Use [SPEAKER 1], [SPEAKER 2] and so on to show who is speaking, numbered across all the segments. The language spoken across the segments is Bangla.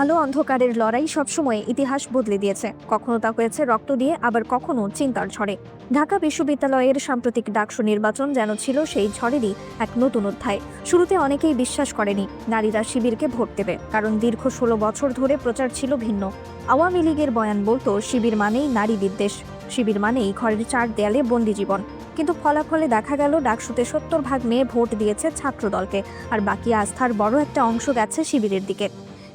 [SPEAKER 1] আলো অন্ধকারের লড়াই সবসময় ইতিহাস বদলে দিয়েছে। কখনো তা হয়েছে রক্ত দিয়ে, আবার কখনো চিন্তার ঝড়ে। ঢাকা বিশ্ববিদ্যালয়ের সাম্প্রতিক ডাকসু নির্বাচন যেন ছিল সেই ঝড়েরই এক নতুন অধ্যায়। শুরুতে অনেকেই বিশ্বাস করেনি, নারীরা শিবিরকে ভোট দেবে, কারণ দীর্ঘ ষোলো বছর ধরে প্রচার ছিল ভিন্ন। আওয়ামী লীগের বয়ান বলতো, শিবির মানেই নারী বিদ্বেষ। শিবির মানেই ঘরের চার দেয়ালে বন্দি জীবন। কিন্তু ফলাফলে দেখা গেল, ডাকসুতে সত্তর ভাগ মেয়ে ভোট দিয়েছে ছাত্রদলকে, আর বাকি আস্থার বড় একটা অংশ গেছে শিবিরের দিকে।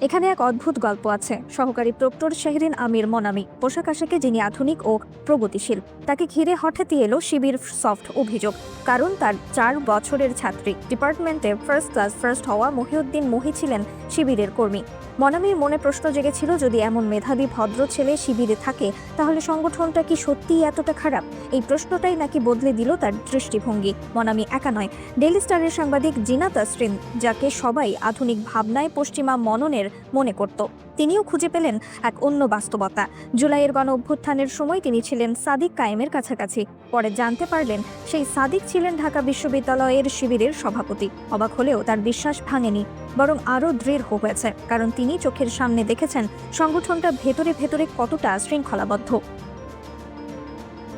[SPEAKER 1] এখানে এক অদ্ভুত গল্প আছে। সহকারী প্রক্টর শেহরিন আমির মনামি, পোশাক আশাকে যিনি আধুনিক ও প্রগতিশীল, তাকে ঘিরে হঠাৎই এলো শিবির সফট অভিযোগ। কারণ তার চার বছরের ছাত্রী, ডিপার্টমেন্টে ফার্স্ট ক্লাস, ফার্স্ট হওয়া মহিউদ্দিন মহি ছিলেন শিবিরের কর্মী। মনামির মনে প্রশ্ন জেগেছিল, যদি এমন মেধাবী ভদ্র ছেলে শিবিরে থাকে, তাহলে সংগঠনটা কি সত্যিই এতটা খারাপ? এই প্রশ্নটাই নাকি বদলে দিল তার দৃষ্টিভঙ্গি। মনামি একা নয় ডেলি স্টারের সাংবাদিক জিনা তাসরিন যাকে সবাই আধুনিক ভাবনায় পশ্চিমা মননের মনে করত। তিনিও খুঁজে পেলেন এক অন্য বাস্তবতা। জুলাইয়ের গণ অভ্যুত্থানের সময় তিনি ছিলেন সাদিক কায়েমের কাছাকাছি। পরে জানতে পারলেন, সেই সাদিক ছিলেন ঢাকা বিশ্ববিদ্যালয়ের শিবিরের সভাপতি। অবাক হলেও তার বিশ্বাস ভাঙেনি, বরং আরও দৃঢ় হয়েছে। কারণ তিনি চোখের সামনে দেখেছেন, সংগঠনটা ভেতরে ভেতরে কতটা শৃঙ্খলাবদ্ধ।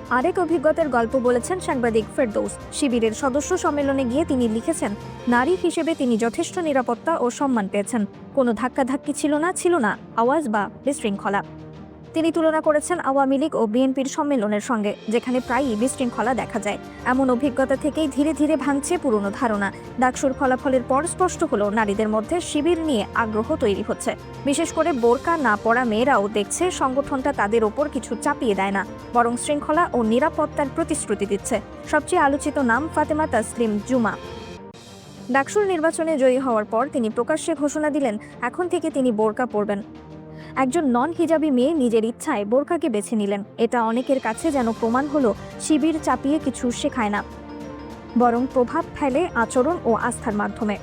[SPEAKER 1] আরেক অভিজ্ঞতার গল্প বলেছেন সাংবাদিক ফেরদৌস। শিবিরের সদস্য সম্মেলনে গিয়ে তিনি লিখেছেন, নারী হিসেবে তিনি যথেষ্ট নিরাপত্তা ও সম্মান পেয়েছেন। কোনো ধাক্কাধাক্কি ছিল না ছিল না। আওয়াজ বা বিশৃঙ্খলা। তিনি তুলনা করেছেন আওয়ামী লীগ ও বিএনপির সম্মেলনের সঙ্গে, যেখানে প্রায়ই বিশৃঙ্খলা দেখা যায়। এমন অভিজ্ঞতা থেকেই ধীরে ধীরে ভাঙছে পুরনো ধারণা। ডাকসুর ফলাফলের পর স্পষ্ট হলো, নারীদের মধ্যে শিবির নিয়ে আগ্রহ তৈরি হচ্ছে। বিশেষ করে বোরকা না পড়া মেয়েরাও দেখছে সংগঠনটা তাদের ওপর কিছু চাপিয়ে দেয় না, বরং শৃঙ্খলা ও নিরাপত্তার প্রতিশ্রুতি দিচ্ছে। সবচেয়ে আলোচিত নাম ফাতেমা তাসলিম জুমা। ডাকসুর নির্বাচনে জয়ী হওয়ার পর তিনি প্রকাশ্যে ঘোষণা দিলেন, এখন থেকে তিনি বোরকা পরবেন। একজন নন হিজাবি মেয়ে নিজের ইচ্ছায় বোরখাকে বেছে নিলেন। এটা অনেকের কাছে যেন প্রমাণ হলো, শিবির চাপিয়ে কিছু শেখায় না। বরং প্রভাব ফেলে আচরণ ও আস্থার মাধ্যমে।